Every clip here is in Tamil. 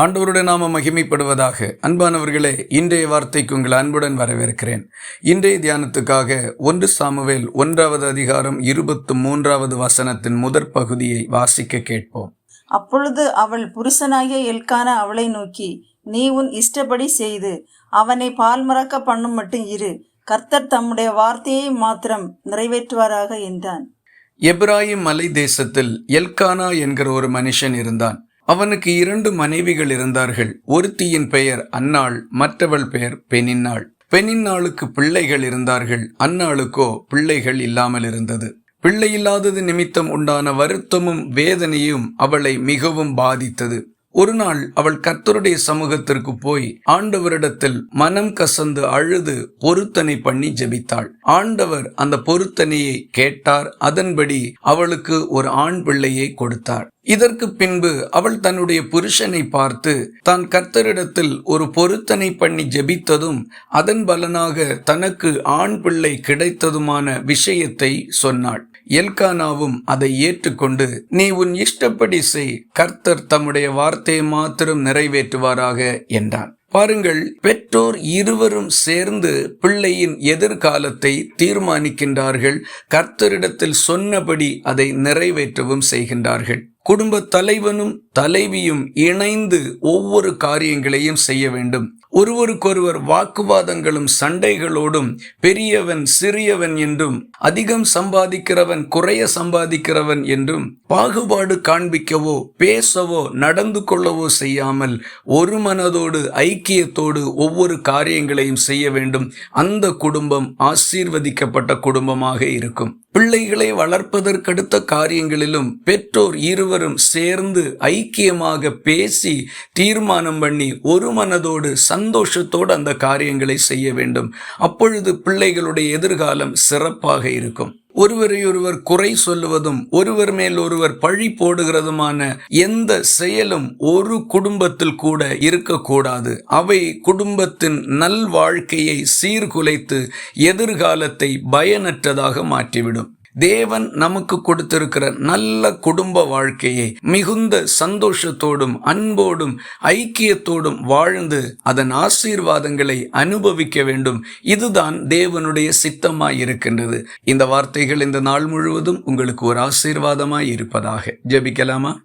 ஆண்டவருடைய நாம மகிமைப்படுவதாக. அன்பானவர்களே இன்றைய வார்த்தைக்கு உங்கள் அன்புடன் வரவேற்கிறேன். இன்றைய தியானத்துக்காக ஒன்று சாமுவேல் ஒன்றாவது அதிகாரம் இருபத்து மூன்றாவது வசனத்தின் முதற் பகுதியை வாசிக்க கேட்போம். அப்பொழுது அவள் புருஷனாகிய எல்கானா அவளை நோக்கி நீ உன் இஷ்டப்படி செய்து அவனை பால் மறக்க பண்ணும் மட்டும் இரு. கர்த்தர் தம்முடைய வார்த்தையை மாத்திரம் நிறைவேற்றுவாராக என்றான். எப்ராயிம் மலை தேசத்தில் எல்கானா என்கிற ஒரு மனுஷன் இருந்தான். அவனுக்கு இரண்டு மனைவிகள் இருந்தார்கள். ஒருத்தியின் பெயர் அன்னாள் மற்றவள் பெயர் பெனின்னாள் பெனின்னாளுக்கு பிள்ளைகள் இருந்தார்கள். அன்னாளுக்கோ பிள்ளைகள் இல்லாமல் இருந்தது. பிள்ளை இல்லாதது நிமித்தம் உண்டான வருத்தமும் வேதனையும் அவளை மிகவும் பாதித்தது. ஒரு நாள் அவள் கர்த்தருடைய சமூகத்திற்கு போய் ஆண்டவரிடத்தில் மனம் கசந்து அழுது பொருத்தனை பண்ணி ஜெபித்தாள். ஆண்டவர் அந்த பொருத்தனையை கேட்டார். அதன்படி அவளுக்கு ஒரு ஆண் பிள்ளையை கொடுத்தார். இதற்கு பின்பு அவள் தன்னுடைய புருஷனை பார்த்து தான் கர்த்தரிடத்தில் ஒரு பொருத்தனை பண்ணி ஜெபித்ததும் அதன் பலனாக தனக்கு ஆண் பிள்ளை கிடைத்ததுமான விஷயத்தை சொன்னாள். எல்கானாவும் அதை ஏற்றுக்கொண்டு நீ உன் இஷ்டப்படி செய் கர்த்தர் தம்முடைய வார்த்தையை மாத்திரம் நிறைவேற்றுவாராக என்றான். பாருங்கள் பெற்றோர் இருவரும் சேர்ந்து பிள்ளையின் எதிர்காலத்தை தீர்மானிக்கின்றார்கள் கர்த்தரிடத்தில் சொன்னபடி அதை நிறைவேற்றவும் செய்கின்றார்கள். குடும்ப தலைவனும் தலைவியும் இணைந்து ஒவ்வொரு காரியங்களையும் செய்ய வேண்டும். ஒருவருக்கொருவர் வாக்குவாதங்களும் சண்டைகளோடும் பெரியவன் சிறியவன் என்றும் அதிகம் சம்பாதிக்கிறவன் குறைய சம்பாதிக்கிறவன் என்றும் பாகுபாடு காண்பிக்கவோ பேசவோ நடந்து கொள்ளவோ செய்யாமல் ஒரு மனதோடு ஐக்கியத்தோடு ஒவ்வொரு காரியங்களையும் செய்ய வேண்டும். அந்த குடும்பம் ஆசீர்வதிக்கப்பட்ட குடும்பமாக இருக்கும். பிள்ளைகளை வளர்ப்பதற்கடுத்த காரியங்களிலும் பெற்றோர் இருவரும் சேர்ந்து ஐக்கியமாக பேசி தீர்மானம் பண்ணி ஒரு மனதோடு சந்தோஷத்தோடு அந்த காரியங்களை செய்ய வேண்டும். அப்பொழுது பிள்ளைகளுடைய எதிர்காலம் சிறப்பாக இருக்கும். ஒருவரையொருவர் குறை சொல்லுவதும் ஒருவர் மேல் ஒருவர் பழி போடுகிறதுமான எந்த செயலும் ஒரு குடும்பத்தில் கூட இருக்கக்கூடாது. அவை குடும்பத்தின் நல் வாழ்க்கையை சீர்குலைத்து எதிர்காலத்தை பயனற்றதாக மாற்றிவிடும். தேவன் நமக்கு கொடுத்திருக்கிற நல்ல குடும்ப வாழ்க்கையை மிகுந்த சந்தோஷத்தோடும் அன்போடும் ஐக்கியத்தோடும் வாழ்ந்து அதன் ஆசீர்வாதங்களை அனுபவிக்க வேண்டும். இதுதான் தேவனுடைய சித்தமாய் இருக்கின்றது. இந்த வார்த்தைகள் இந்த நாள் முழுவதும் உங்களுக்கு ஒரு ஆசீர்வாதமாய் இருப்பதாக. ஜபிக்கலாமா?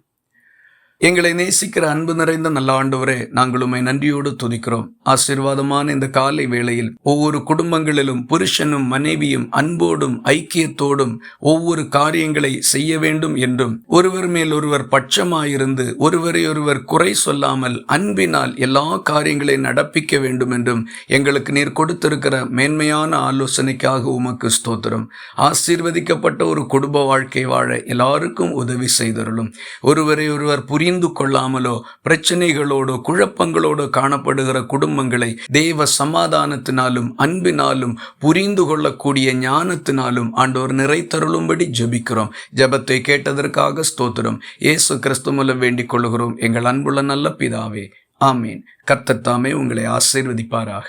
எங்களை நேசிக்கிற அன்பு நிறைந்த நல்ல ஆண்டவரே நாங்கள் உண்மை நன்றியோடு துதிக்கிறோம். ஆசீர்வாதமான இந்த காலை வேளையில் ஒவ்வொரு குடும்பங்களிலும் புருஷனும் மனைவியும் அன்போடும் ஐக்கியத்தோடும் ஒவ்வொரு காரியங்களை செய்ய வேண்டும் என்றும் ஒருவர் மேல் ஒருவர் பட்சமாயிருந்து ஒருவரை ஒருவர் குறை சொல்லாமல் அன்பினால் எல்லா காரியங்களை நடப்பிக்க வேண்டும் என்றும் எங்களுக்கு நீர் கொடுத்திருக்கிற மேன்மையான ஆலோசனைக்காக உமக்கு ஸ்தோத்திரம். ஆசீர்வதிக்கப்பட்ட ஒரு குடும்ப வாழ்க்கை வாழ எல்லாருக்கும் உதவி செய்தருளும். ஒருவரை ஒருவர் புரிய புரிந்து கொள்ளாமலோ பிரச்சனைகளோடோ குழப்பங்களோடோ காணப்படுகிற குடும்பங்களை தேவ சமாதானத்தினாலும் அன்பினாலும் புரிந்து கொள்ளக்கூடிய ஞானத்தினாலும் ஆண்டோர் நிறைத்தருளும்படி ஜபிக்கிறோம். ஜபத்தை கேட்டதற்காக ஸ்தோத்திரம். இயேசு கிறிஸ்து மூலம் வேண்டிக் கொள்கிறோம். எங்கள் அன்புள்ள நல்ல பிதாவே ஆமீன். கர்த்தத்தாமே உங்களை ஆசீர்வதிப்பாராக.